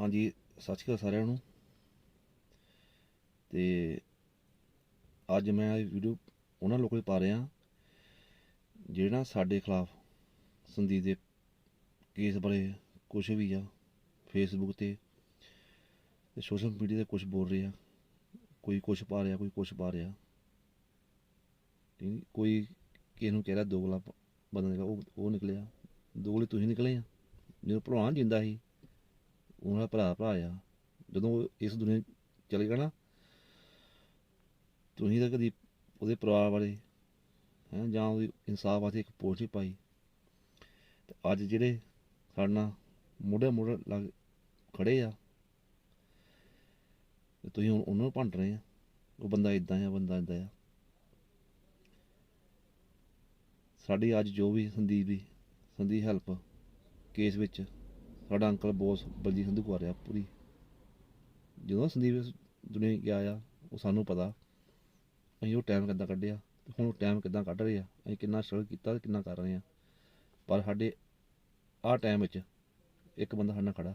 ਹਾਂਜੀ, ਸਤਿ ਸ਼੍ਰੀ ਅਕਾਲ ਸਾਰਿਆਂ ਨੂੰ। ਤੇ ਅੱਜ ਮੈਂ ਇਹ ਵੀਡੀਓ ਉਹਨਾਂ ਲੋਕਾਂ ਲਈ ਪਾ ਰਿਹਾ, ਜਿਹੜੇ ਨਾ ਸਾਡੇ ਖਿਲਾਫ ਸੰਦੀਪ ਦੇ ਕੇਸ ਬਾਰੇ ਕੁਝ ਵੀ ਆ ਫੇਸਬੁੱਕ ਤੇ ਤੇ ਸੋਸ਼ਲ ਮੀਡੀਆ ਤੇ ਕੁਝ ਬੋਲ ਰਿਹਾ ਕੋਈ ਕੁਝ ਪਾ ਰਿਹਾ, ਕੋਈ ਕੁਝ ਪਾ ਰਿਹਾ। ਠੀਕ ਕੋਈ ਕਿਸੇ ਨੂੰ ਕਹਿ ਰਿਹਾ ਦੋਗਲਾ ਪ- ਬੰਦਾ ਉਹ ਉਹ ਨਿਕਲਿਆ। ਦੋਗਲੇ ਤੁਸੀਂ ਨਿਕਲੇ ਆ, ਜਦੋਂ ਭਲਵਾਨ ਜਿੰਦਾ ਸੀ ਉਹਨਾਂ ਦਾ ਭਰਾ ਭਰਾ ਆ। ਜਦੋਂ ਇਸ ਦੁਨੀਆ ਚਲੇ ਗਿਆ ਨਾ, ਤੁਸੀਂ ਤਾਂ ਕਦੀ ਉਹਦੇ ਪਰਿਵਾਰ ਵਾਲੇ, ਹੈ, ਜਾਂ ਉਹਦੀ ਇਨਸਾਫ ਵਾਸਤੇ ਇੱਕ ਪੋਸਟ ਹੀ ਪਾਈ। ਤੇ ਅੱਜ ਜਿਹੜੇ ਸਾਡੇ ਨਾਲ ਮੋਢੇ ਮੋਢੇ ਲੱਗ ਖੜੇ ਆ, ਤੇ ਤੁਸੀਂ ਹੁਣ ਉਹਨਾਂ ਨੂੰ ਭੰਡ ਰਹੇ ਆ। ਉਹ ਬੰਦਾ ਇਦਾਂ ਆ, ਬੰਦਾ ਇਦਾਂ ਆ। ਸਾਡੀ ਅੱਜ ਜੋ ਵੀ ਸੰਦੀਪ ਦੀ, ਸੰਦੀਪ ਹੈਲਪ ਕੇਸ ਵਿੱਚ ਸਾਡਾ ਅੰਕਲ ਬੋਸ ਬਲਜੀਤ ਸੰਧੂ ਕੋ ਰਿਹਾ ਪੂਰੀ। ਜਦੋਂ ਸੰਦੀਪ ਦੁਨੀਆ ਗਿਆ ਆ, ਉਹ ਸਾਨੂੰ ਪਤਾ, ਅਸੀਂ ਉਹ ਟਾਈਮ ਕਿੱਦਾਂ ਕੱਢਿਆ, ਤੇ ਹੁਣ ਉਹ ਟਾਈਮ ਕਿੱਦਾਂ ਕੱਢ ਰਹੇ ਆ, ਅਸੀਂ ਕਿੰਨਾ ਸਟਰਗਲ ਕੀਤਾ ਤੇ ਕਿੰਨਾ ਕਰ ਰਹੇ ਆ। ਪਰ ਸਾਡੇ ਆਹ ਟਾਈਮ ਵਿੱਚ ਇੱਕ ਬੰਦਾ ਸਾਡੇ ਨਾਲ ਖੜਾ,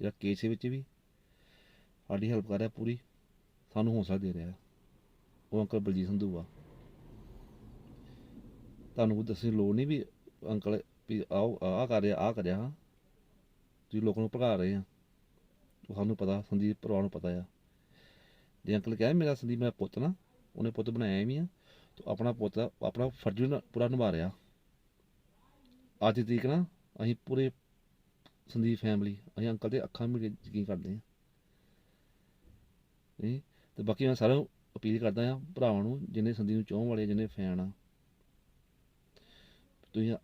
ਜਿਹੜਾ ਕੇਸ ਵਿੱਚ ਵੀ ਸਾਡੀ ਹੈਲਪ ਕਰ ਰਿਹਾ ਪੂਰੀ, ਸਾਨੂੰ ਹੌਸਲਾ ਦੇ ਰਿਹਾ। ਉਹ ਅੰਕਲ ਬਲਜੀਤ ਸੰਧੂ ਆ। ਤੁਹਾਨੂੰ ਕੋਈ ਦੱਸਣ ਦੀ ਲੋੜ ਨਹੀਂ ਵੀ ਅੰਕਲ ਵੀ ਆਓ ਆਹ ਕਰ ਰਿਹਾ, ਆਹ ਕਰਿਆ ਹਾਂ। ਤੁਸੀਂ ਲੋਕਾਂ ਨੂੰ ਭਗਾ ਰਹੇ ਆ। ਉਹ ਸਾਨੂੰ ਪਤਾ, ਸੰਦੀਪ ਪਰਿਵਾਰ ਨੂੰ ਪਤਾ ਆ। ਜੇ ਅੰਕਲ ਕਹੇ ਮੇਰਾ ਸੰਦੀਪ ਮੇਰਾ ਪੁੱਤ ਨਾ, ਉਹਨੇ ਪੁੱਤ ਬਣਾਇਆ ਵੀ ਆ, ਤੇ ਆਪਣਾ ਪੁੱਤ ਦਾ ਆਪਣਾ ਫਰਜ਼ ਵੀ ਨਾ- ਪੂਰਾ ਨਿਭਾ ਰਿਹਾ। ਅੱਜ ਦੀ ਤਰੀਕ ਨਾ, ਅਸੀਂ ਪੂਰੇ ਸੰਦੀਪ ਫੈਮਿਲੀ ਅਸੀਂ ਅੰਕਲ ਦੇ ਅੱਖਾਂ ਮੀਟ ਯਕੀਨ ਕਰਦੇ ਆ। ਨਹੀਂ ਤੇ ਬਾਕੀ ਮੈਂ ਸਾਰਿਆਂ ਨੂੰ ਅਪੀਲ ਕਰਦਾ ਆ, ਭਰਾਵਾਂ ਨੂੰ, ਜਿੰਨੇ ਸੰਦੀਪ ਨੂੰ ਚਾਹਣ ਵਾਲੇ, ਜਿੰਨੇ ਫੈਨ ਆ, ਤੁਸੀਂ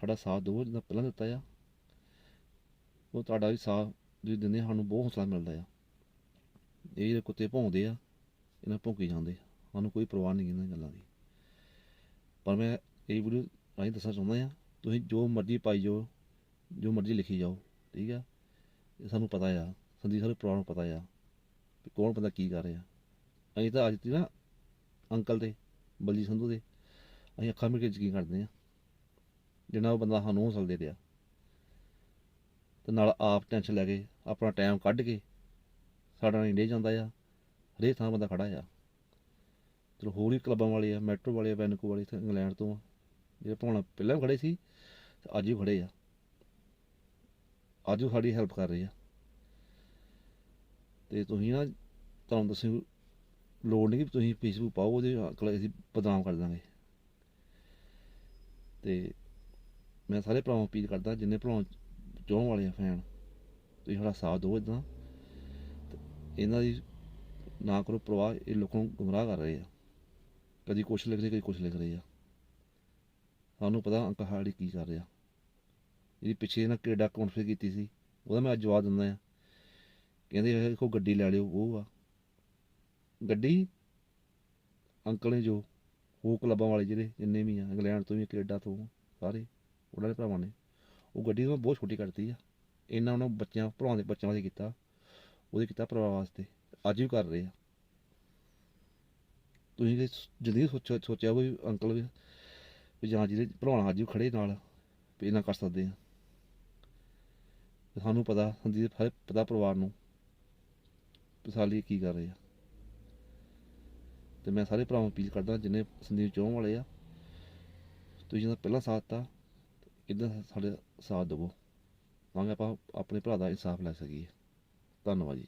ਸਾਡਾ ਸਾਥ ਦਿਓ, ਜਿੰਨਾ ਪਹਿਲਾਂ ਦਿੱਤਾ ਆ। ਉਹ ਤੁਹਾਡਾ ਵੀ ਸਾਥ ਤੁਸੀਂ ਦਿੰਦੇ ਸਾਨੂੰ ਬਹੁਤ ਹੌਸਲਾ ਮਿਲਦਾ ਆ। ਇਹ ਜਿਹੜੇ ਕੁੱਤੇ ਭੌਂਦੇ ਆ, ਇਹਨਾਂ ਭੌਂਕੀ ਜਾਂਦੇ ਆ। ਸਾਨੂੰ ਕੋਈ ਪਰਵਾਹ ਨਹੀਂ ਇਹਨਾਂ ਗੱਲਾਂ ਦੀ। ਪਰ ਮੈਂ ਇਹ ਵੀਡੀਓ ਰਾਹੀਂ ਦੱਸਣਾ ਚਾਹੁੰਦਾ ਆ, ਤੁਸੀਂ ਜੋ ਮਰਜ਼ੀ ਪਾਈ ਜਾਓ, ਜੋ ਮਰਜ਼ੀ ਲਿਖੀ ਜਾਓ, ਠੀਕ ਆ? ਇਹ ਸਾਨੂੰ ਪਤਾ ਆ, ਸੰਦੀਪ ਸਾਰੇ ਪਰਿਵਾਰ ਨੂੰ ਪਤਾ ਆ ਵੀ ਕੌਣ ਬੰਦਾ ਕੀ ਕਰ ਰਿਹਾ। ਅਸੀਂ ਤਾਂ ਅੱਜ ਤੀ ਨਾ ਅੰਕਲ ਦੇ ਬਲਜੀ ਸੰਧੂ ਦੇ, ਅਸੀਂ ਅੱਖਾਂ ਮਿਲ ਕੇ ਯਕੀਨ ਕਰਦੇ ਆ। ਜਿੰਨਾ ਉਹ ਬੰਦਾ ਸਾਨੂੰ ਹੌਸਲਾ ਦੇ ਰਿਹਾ। ਤੇ ਨਾਲ ਆਪ ਟੈਨਸ਼ਨ ਲੈ ਕੇ ਆਪਣਾ ਟਾਈਮ ਕੱਢ ਕੇ ਸਾਡਾ ਨਾਲ ਇੰਡੀਆ ਜਾਂਦਾ ਆ, ਹਰੇਕ ਥਾਂ ਬੰਦਾ ਖੜਾ ਆ। ਚਲੋ ਹੋਰ ਵੀ ਕਲੱਬਾਂ ਵਾਲੇ ਆ ਮੈਟਰੋ ਵਾਲੇ ਆ ਵੈਨਕੂ ਵਾਲੇ ਇੱਥੇ ਇੰਗਲੈਂਡ ਤੋਂ ਆ, ਜਿਹੜੇ ਭਾਵਨਾ ਪਹਿਲਾਂ ਵੀ ਖੜੇ ਸੀ ਤੇ ਅੱਜ ਵੀ ਖੜੇ ਆ। ਅੱਜ ਉਹ ਸਾਡੀ ਹੈਲਪ ਕਰ ਰਹੇ ਆ। ਤੇ ਤੁਸੀਂ ਨਾ ਤੁਹਾਨੂੰ ਦੱਸੋ ਲੋੜ ਨਹੀਂ ਕਿ ਤੁਸੀਂ ਫੇਸਬੁੱਕ ਪਾਓ, ਉਹਦੇ ਅੰਕਲ ਅਸੀਂ ਬਦਨਾਮ ਕਰ ਦਾਂਗੇ। ਤੇ ਮੈਂ ਸਾਰੇ ਭਰਾਵਾਂ ਨੂੰ ਅਪੀਲ ਕਰਦਾ, ਜਿੰਨੇ ਭਰਾ ਚਾਹਣ ਵਾਲੇ ਆ ਫੈਨ। ਤੁਸੀਂ ਸਾਡਾ ਸਾਥ ਦਿਓ ਇਦਾਂ ਇਹਨਾਂ ਦੀ ਨਾ ਕਰੋ ਪ੍ਰਵਾਹ, ਇਹ ਲੋਕਾਂ ਨੂੰ ਗੁੰਮਰਾਹ ਕਰ ਰਹੇ ਆ। ਕਦੀ ਕੁਛ ਲਿਖ ਰਹੇ, ਕਦੀ ਕੁਛ ਲਿਖ ਰਹੇ ਆ। ਸਾਨੂੰ ਪਤਾ ਅੰਕਲ ਹਾੜੀ ਕੀ ਕਰ ਰਿਹਾ। ਇਹਦੀ ਪਿੱਛੇ ਇਹਨਾਂ ਕੈਨੇਡਾ ਕਾਨਫਰੰਸ ਕੀਤੀ ਸੀ, ਉਹਦਾ ਮੈਂ ਅੱਜ ਜਵਾਬ ਦਿੰਦਾ ਆ। ਕਹਿੰਦੇ ਦੇਖੋ ਗੱਡੀ ਲੈ ਲਿਓ, ਉਹ ਆ। ਗੱਡੀ ਅੰਕਲ ਨੇ ਜੋ, ਉਹ ਕਲੱਬਾਂ ਵਾਲੇ ਜਿਹੜੇ, ਜਿੰਨੇ ਵੀ ਆ, ਇੰਗਲੈਂਡ ਤੋਂ ਵੀ ਕੈਨੇਡਾ ਤੋਂ ਸਾਰੇ, ਉਹਨਾਂ ਦੇ ਭਰਾਵਾਂ ਨੇ। ਉਹ ਗੱਡੀ ਤੋਂ ਬਹੁਤ ਛੋਟੀ ਕਰਤੀ ਆ। ਇਹਨਾਂ ਉਹਨਾਂ ਬੱਚਿਆਂ, ਭਰਾਵਾਂ ਦੇ, ਬੱਚਿਆਂ ਵਾਸਤੇ ਕੀਤਾ। ਉਹਦੇ ਕੀਤਾ ਪਰਿਵਾਰ ਵਾਸਤੇ। ਅੱਜ ਵੀ ਕਰ ਰਹੇ ਆ। ਤੁਸੀਂ ਜੇ ਜਦੀ ਸੋਚਿਆ ਸੋਚਿਆ ਵੀ ਅੰਕਲ ਵੀ ਵੀ ਜਾਂ ਜਿਹਦੇ ਭਰਾਵਾਂ ਅੱਜ ਵੀ ਖੜੇ ਨਾਲ, ਵੀ ਇਹਨਾਂ ਕਰ ਸਕਦੇ ਆ। ਸਾਨੂੰ ਪਤਾ, ਸੰਦੀਪ ਸਾਰੇ ਪਤਾ ਪਰਿਵਾਰ ਨੂੰ, ਵੀ ਸਾਲੀ ਕੀ ਕਰ ਰਹੇ ਆ। ਤੇ ਮੈਂ ਸਾਰੇ ਭਰਾਵਾਂ ਨੂੰ ਅਪੀਲ ਕਰਦਾ, ਜਿੰਨੇ ਸੰਦੀਪ ਚਾਹਣ ਵਾਲੇ ਆ, ਤੁਸੀਂ ਜਿਹਦਾ ਪਹਿਲਾਂ ਸਾਥ ਦਿੱਤਾ। ਇਦਾਂ ਸਾਡੇ ਸਾਥ ਦੇਵੋ। ਤਾਂ ਕਿ ਆਪਾਂ ਆਪਣੇ ਭਰਾ ਦਾ ਇਨਸਾਫ ਲੈ ਸਕੀਏ। ਧੰਨਵਾਦ ਜੀ।